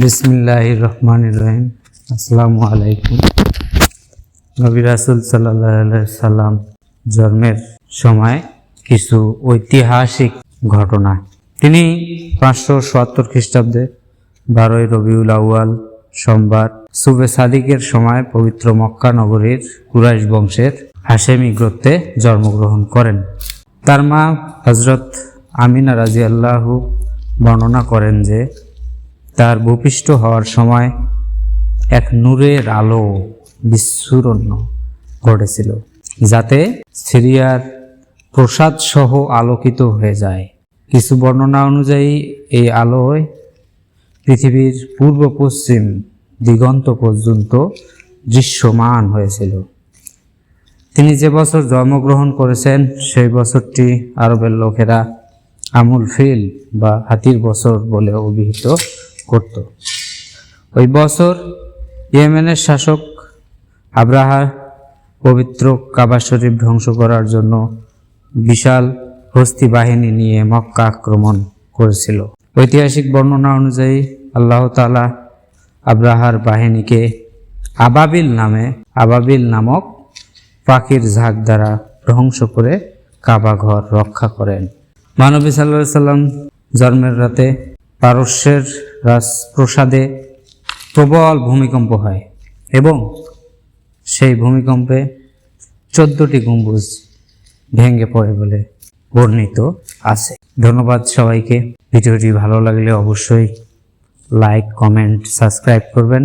বিসমিল্লাহ রহমান রহিম। আসসালামু আলাইকুম। নবী রাসুল সাল্লাহ সাল্লাম জন্মের সময় কিছু ঐতিহাসিক ঘটনা। তিনি পাঁচশো সত্তর খ্রিস্টাব্দে বারোই রবিউল আউয়াল সোমবার সুবে সাদিকের সময় পবিত্র মক্কা নগরীর কুরাইশ বংশের হাশেমি গোত্রে জন্মগ্রহণ করেন। তার মা হজরত আমিনা রাজি আল্লাহু বর্ণনা করেন যে তার ভূপিষ্ঠ হওয়ার সময় এক নূরের আলো বিস্ফুরণ ঘটেছিল, যাতে সিরিয়ার প্রসাদ সহ আলোকিত হয়ে যায়। কিছু বর্ণনা অনুযায়ী, এই আলোয় পৃথিবীর পূর্ব পশ্চিম দিগন্ত পর্যন্ত দৃশ্যমান হয়েছিল। তিনি যে বছর জন্মগ্রহণ করেছেন, সেই বছরটি আরবের লোকেরা আমুল ফিল বা হাতির বছর বলে অভিহিত করত। ওই বছর ইয়েমেনের শাসক আব্রাহার পবিত্র কাবা শরীফ ধ্বংস করার জন্য বিশাল হস্তি বাহিনী নিয়ে মক্কা আক্রমণ করেছিল। ঐতিহাসিক বর্ণনা অনুযায়ী আল্লাহ তাআলা আব্রাহার বাহিনীকে আবাবিল নামে আবাবিল নামক পাখির ঝাঁক দ্বারা ধ্বংস করে কাবা ঘর রক্ষা করেন। মানবী সাল্লাহ সাল্লাম জন্মের রাতে পারস্যের রাজপ্রসাদে প্রবল ভূমিকম্প হয় এবং সেই ভূমিকম্পে চোদ্দটি গম্বুজ ভেঙে পড়ে বলে বর্ণিত আছে। ধন্যবাদ সবাইকে। ভিডিওটি ভালো লাগলে অবশ্যই লাইক, কমেন্ট, সাবস্ক্রাইব করবেন।